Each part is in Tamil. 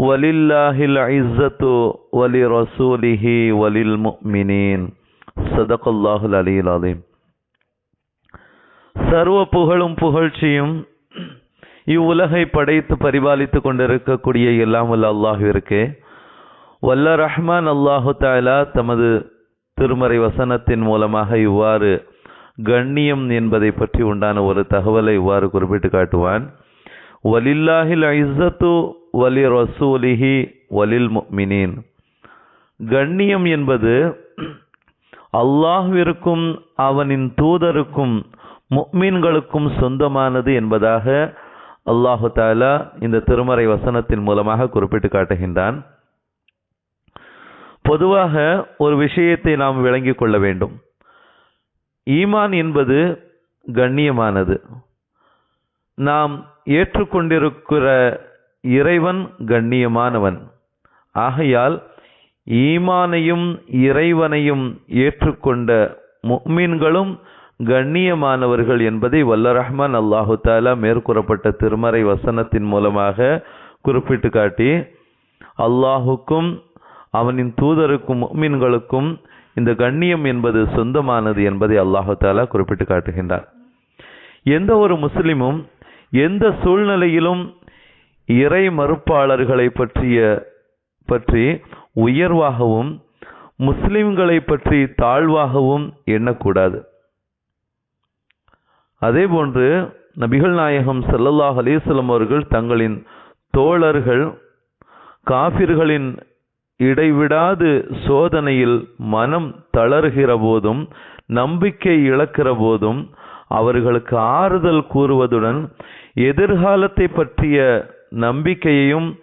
வலில்லாஹில் ஐஸத்து வலி ரசூலிஹி வலில் முக்மினீன் சதகுல்லாஹுல் அலியில் அலீம் சர்வ புகழும் புகழ்ச்சியும் இவ்வுலகை படைத்து பரிபாலித்து கொண்டிருக்கக்கூடிய எல்லாம் வல்ல அல்லாஹிற்கு வல்ல ரஹ்மான் அல்லாஹு தாலா தமது திருமறை வசனத்தின் மூலமாக இவ்வாறு கண்ணியம் என்பதை பற்றி உண்டான ஒரு தகவலை இவ்வாறு குறிப்பிட்டு காட்டுவான் வலில்லாஹில் ஐஸத்து வலி ரசூலிஹி வலில் மினீன் கண்ணியம் என்பது அல்லாஹ்விற்கும் அவனின் தூதருக்கும் முக்மீன்களுக்கும் சொந்தமானது என்பதாக அல்லாஹு தாலா இந்த திருமறை வசனத்தின் மூலமாக குறிப்பிட்டு காட்டுகின்றான். பொதுவாக ஒரு விஷயத்தை நாம் விளங்கிக் கொள்ள வேண்டும். ஈமான் என்பது கண்ணியமானது. நாம் ஏற்றுக்கொண்டிருக்கிற இறைவன் கண்ணியமானவன். ஆகையால் ஈமானையும் இறைவனையும் ஏற்றுக்கொண்ட முக்மீன்களும் கண்ணியமானவர்கள் என்பதை வல்ல ரஹ்மான் அல்லாஹு தாலா மேற்கூறப்பட்ட திருமறை வசனத்தின் மூலமாக குறிப்பிட்டு காட்டி அல்லாஹுக்கும் அவனின் தூதருக்கும் முக்மீன்களுக்கும் இந்த கண்ணியம் என்பது சொந்தமானது என்பதை அல்லாஹு தாலா குறிப்பிட்டு காட்டுகின்றார் எந்த ஒரு முஸ்லிமும் எந்த சூழ்நிலையிலும் இறை மறுப்பாளர்களை பற்றிய பற்றி உயர்வாகவும் முஸ்லிம்களை பற்றி தாழ்வாகவும் எண்ணக்கூடாது. அதேபோன்று நபிகள் நாயகம் சல்லல்லாஹ் அலிஸ்லம் அவர்கள் தங்களின் தோழர்கள் காபிர்களின் இடைவிடாது சோதனையில் மனம் தளர்கிற போதும் நம்பிக்கை இழக்கிற போதும் அவர்களுக்கு ஆறுதல் கூறுவதுடன் எதிர்காலத்தை பற்றிய நம்பிக்கையையும்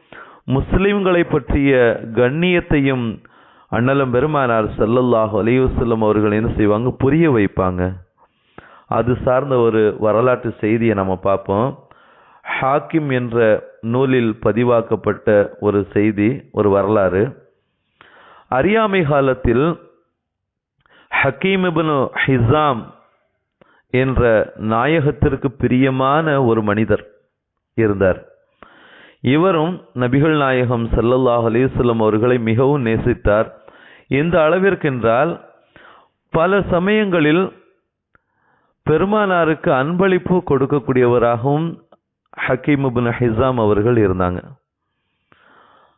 முஸ்லிம்களை பற்றிய கண்ணியத்தையும் அண்ணலம் பெருமானார் செல்லல்லாஹு அலிவசல்லம் அவர்கள் என்ன செய்வாங்க? புரிய வைப்பாங்க. அது சார்ந்த ஒரு வரலாற்று செய்தியை நம்ம பார்ப்போம். ஹாக்கிம் என்ற நூலில் பதிவாக்கப்பட்ட ஒரு செய்தி ஒரு வரலாறு. அறியாமை காலத்தில் ஹக்கீம் இபனு ஹிசாம் என்ற நாயகத்திற்கு பிரியமான ஒரு மனிதர் இருந்தார். இவரும் நபிகள் நாயகம் சல்லல்லாஹ் அலிசல்லம் அவர்களை மிகவும் நேசித்தார். எந்த அளவிற்கென்றால் பல சமயங்களில் பெருமானாருக்கு அன்பளிப்பு கொடுக்கக்கூடியவராகவும் ஹக்கீம் இப்னு ஹிசாம் அவர்கள் இருந்தாங்க.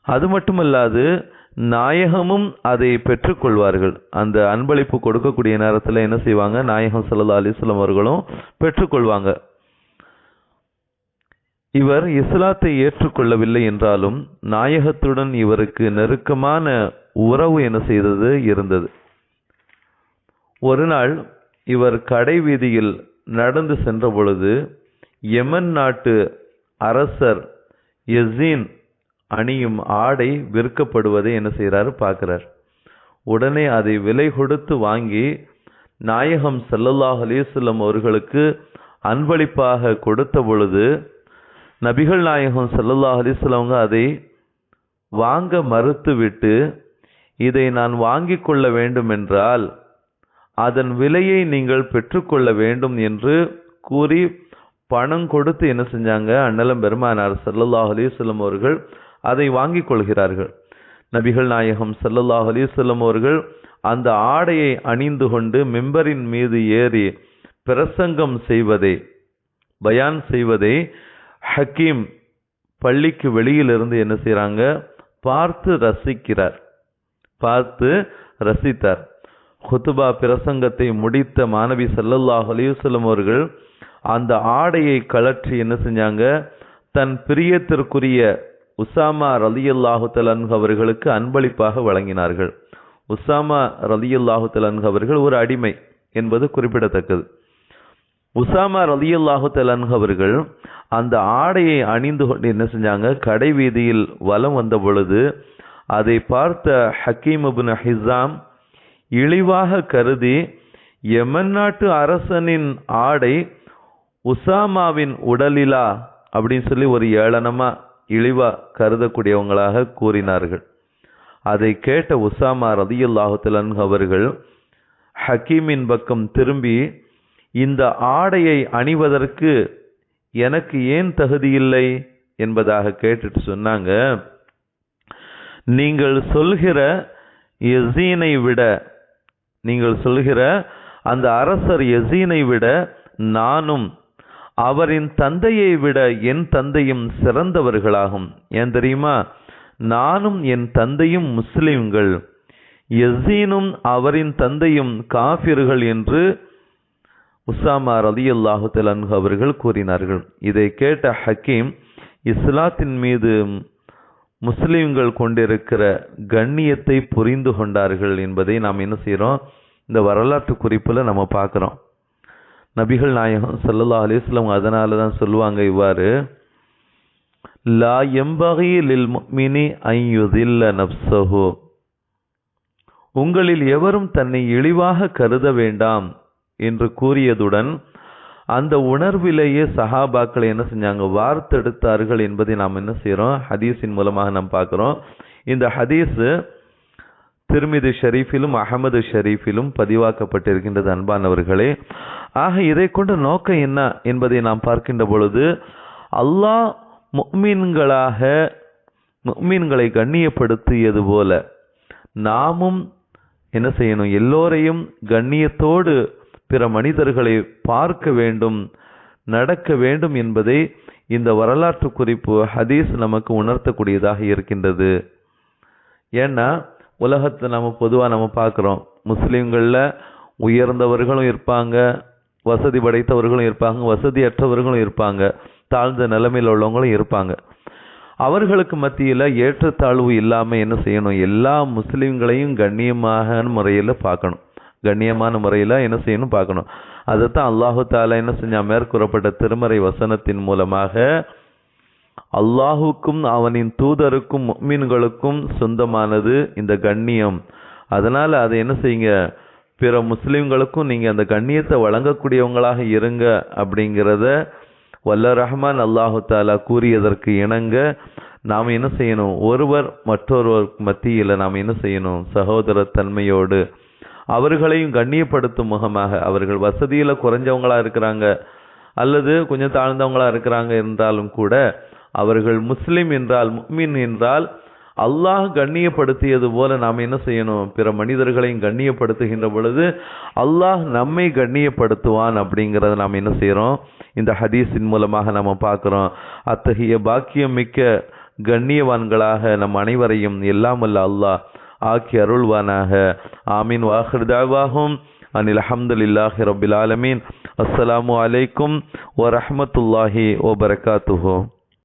அது மட்டுமல்லாது நாயகமும் அதை பெற்றுக்கொள்வார்கள் அந்த அன்பளிப்பு கொடுக்கக்கூடிய நேரத்தில் என்ன செய்வாங்க? நாயகம் சல்லா அலிஸ்லாம் அவர்களும் பெற்றுக்கொள்வாங்க இவர் இஸ்லாத்தை ஏற்றுக்கொள்ளவில்லை என்றாலும் நாயகத்துடன் இவருக்கு நெருக்கமான உறவு என செய்தது இருந்தது. ஒரு நாள் இவர் கடை வீதியில் நடந்து சென்ற பொழுது யமன் நாட்டு அரசர் எசீன் அணியும் ஆடை விற்கப்படுவதை என்ன செய்கிறாரு பார்க்கிறார். உடனே அதை விலை கொடுத்து வாங்கி நாயகம் சல்லல்லாஹ் அலிசல்லம் அவர்களுக்கு அன்பளிப்பாக கொடுத்த பொழுது நபிகள் நாயகம் சல்லல்லா அலிஸ்லவங்க அதை வாங்க மறுத்துவிட்டு இதை நான் வாங்கி கொள்ள வேண்டுமென்றால் அதன் விலையை நீங்கள் பெற்றுக்கொள்ள வேண்டும் என்று கூறி பணம் கொடுத்து என்ன செஞ்சாங்க? அண்ணலம் பெருமானார் சல்லல்லாஹ் அலிசல்லம் அவர்கள் அதை வாங்கிக் கொள்கிறார்கள். நபிகள் நாயகம் சல்லல்லாஹ் அலிசல்லம் அவர்கள் அந்த ஆடையை அணிந்து கொண்டு மெம்பரின் மீது ஏறி பிரசங்கம் செய்வதை பயான் செய்வதை ஹக்கீம் பள்ளிக்கு வெளியிலிருந்து என்ன செய்கிறாங்க பார்த்து ரசிக்கிறார். பார்த்து ரசித்தார். ஹுத்துபா பிரசங்கத்தை முடித்த மாணவி சல்லல்லாஹ் அலிவசல்லம் அவர்கள் அந்த ஆடையை கலற்றி என்ன செஞ்சாங்க? தன் பிரியத்திற்குரிய உசாமா ரலியல்லாஹு தலன்கு அவர்களுக்கு அன்பளிப்பாக வழங்கினார்கள். உசாமா ரலியல்லாஹு தலன்கு அவர்கள் ஒரு அடிமை என்பது குறிப்பிடத்தக்கது. உசாமா ரலியல்லாஹு தலன்ஹ் அவர்கள் அந்த ஆடையை அணிந்து கொண்டு என்ன செஞ்சாங்க? கடை வீதியில் வலம் வந்த பொழுது அதை பார்த்த ஹக்கீம் அபுன் ஹிசாம் இழிவாக கருதி யமன் நாட்டு அரசனின் ஆடை உசாமாவின் உடலிலா? அப்படின்னு சொல்லி ஒரு ஏளனமாக இழிவாக கருதக்கூடியவங்களாக கூறினார்கள். அதை கேட்ட உசாமா ரதியுல்லாஹுத்தலன் அவர்கள் ஹக்கீமின் பக்கம் திரும்பி இந்த ஆடையை அணிவதற்கு எனக்கு ஏன் தகுதியில்லை என்பதாக கேட்டுட்டு சொன்னாங்க. நீங்கள் சொல்கிற எசீனை விட நீங்கள் சொல்கிற அந்த அரசர் எசீனை விட நானும் அவரின் தந்தையை விட என் தந்தையும் சிறந்தவர்களாகும். ஏன் தெரியுமா? நானும் என் தந்தையும் முஸ்லிம்கள். எசீனும் அவரின் தந்தையும் காஃபிர்கள் என்று உசாமா ரதி அல்லாஹு அவர்கள் கூறினார்கள். இதை கேட்ட ஹக்கீம் இஸ்லாத்தின் மீது முஸ்லீம்கள் கொண்டிருக்கிற கண்ணியத்தை புரிந்து கொண்டார்கள் என்பதை நாம் என்ன செய்கிறோம் இந்த வரலாற்று குறிப்பில் நம்ம பார்க்குறோம். நபிகள் நாயகம் சல்லல்லா அலிஸ்லாம் அதனால தான் சொல்லுவாங்க இவ்வாறு லா எம்பகி லில் மினி ஐயுதில்ல நப்சஹு உங்களில் எவரும் தன்னை இழிவாக கருத வேண்டாம். என்று கூறியதுடன் அந்த உணர்விலேயே சஹாபாக்களை என்ன செஞ்சாங்க? வார்த்தெடுத்தார்கள் என்பதை நாம் என்ன செய்கிறோம் ஹதீஸின் மூலமாக நாம் பார்க்குறோம். இந்த ஹதீஸு திருமிது ஷெரீஃபிலும் அகமது ஷெரீஃபிலும் பதிவாக்கப்பட்டிருக்கின்றது அன்பானவர்களே. ஆக இதை கொண்ட நோக்கம் என்ன என்பதை நாம் பார்க்கின்ற பொழுது அல்லாஹ் முக்மீன்களாக முக்மீன்களை கண்ணியப்படுத்தியது போல நாமும் என்ன செய்யணும்? எல்லோரையும் கண்ணியத்தோடு பிற மனிதர்களை பார்க்க வேண்டும் நடக்க வேண்டும் என்பதை இந்த வரலாற்று குறிப்பு ஹதீஸ் நமக்கு உணர்த்தக்கூடியதாக இருக்கின்றது. ஏன்னா உலகத்தை நம்ம பொதுவாக நம்ம பார்க்குறோம். முஸ்லீம்களில் உயர்ந்தவர்களும் இருப்பாங்க வசதி படைத்தவர்களும் இருப்பாங்க வசதியற்றவர்களும் இருப்பாங்க தாழ்ந்த நிலைமையில் உள்ளவங்களும் இருப்பாங்க. அவர்களுக்கு மத்தியில் ஏற்றத்தாழ்வு இல்லாமல் என்ன செய்யணும்? எல்லா முஸ்லீம்களையும் கண்ணியமாக முறையில் பார்க்கணும். கண்ணியமான முறையில் என்ன செய்யணும் பார்க்கணும். அதைத்தான் அல்லாஹு தாலா என்ன செஞ்சால் மேற்கூறப்பட்ட திருமறை வசனத்தின் மூலமாக அல்லாஹுக்கும் அவனின் தூதருக்கும் மீன்களுக்கும் சொந்தமானது இந்த கண்ணியம். அதனால் அதை என்ன செய்யுங்க? பிற முஸ்லீம்களுக்கும் நீங்கள் அந்த கண்ணியத்தை வழங்கக்கூடியவங்களாக இருங்க அப்படிங்கிறத வல்ல ரஹ்மான் அல்லாஹு தாலா கூறியதற்கு இணங்க நாம் என்ன செய்யணும்? ஒருவர் மற்றொருவர் மத்தியில் நாம் என்ன செய்யணும்? சகோதர தன்மையோடு அவர்களையும் கண்ணியப்படுத்தும் முகமாக. அவர்கள் வசதியில் குறைஞ்சவங்களாக இருக்கிறாங்க. அல்லது கொஞ்சம் தாழ்ந்தவங்களாக இருக்கிறாங்க என்றாலும் கூட அவர்கள் முஸ்லீம் என்றால் முக்மின் என்றால் அல்லாஹ் கண்ணியப்படுத்தியது போல நாம் என்ன செய்யணும்? பிற மனிதர்களையும் கண்ணியப்படுத்துகின்ற பொழுது அல்லாஹ் நம்மை கண்ணியப்படுத்துவான் அப்படிங்கிறத நாம் என்ன செய்கிறோம் இந்த ஹதீஸின் மூலமாக நம்ம பார்க்குறோம். அத்தகைய பாக்கியம் மிக்க கண்ணியவான்களாக நம் அனைவரையும் எல்லாம் அல்ல அல்லாஹ் ஆக்கி அருள்வானாக ஆமீன் வாஹிர் தாவாகும் அனில் அஹமதுல்லாஹி ரபில் ஆலமீன் அஸ்ஸலாமு அலைக்கும் வரஹமத்துல்லாஹி வபரகாத்துஹு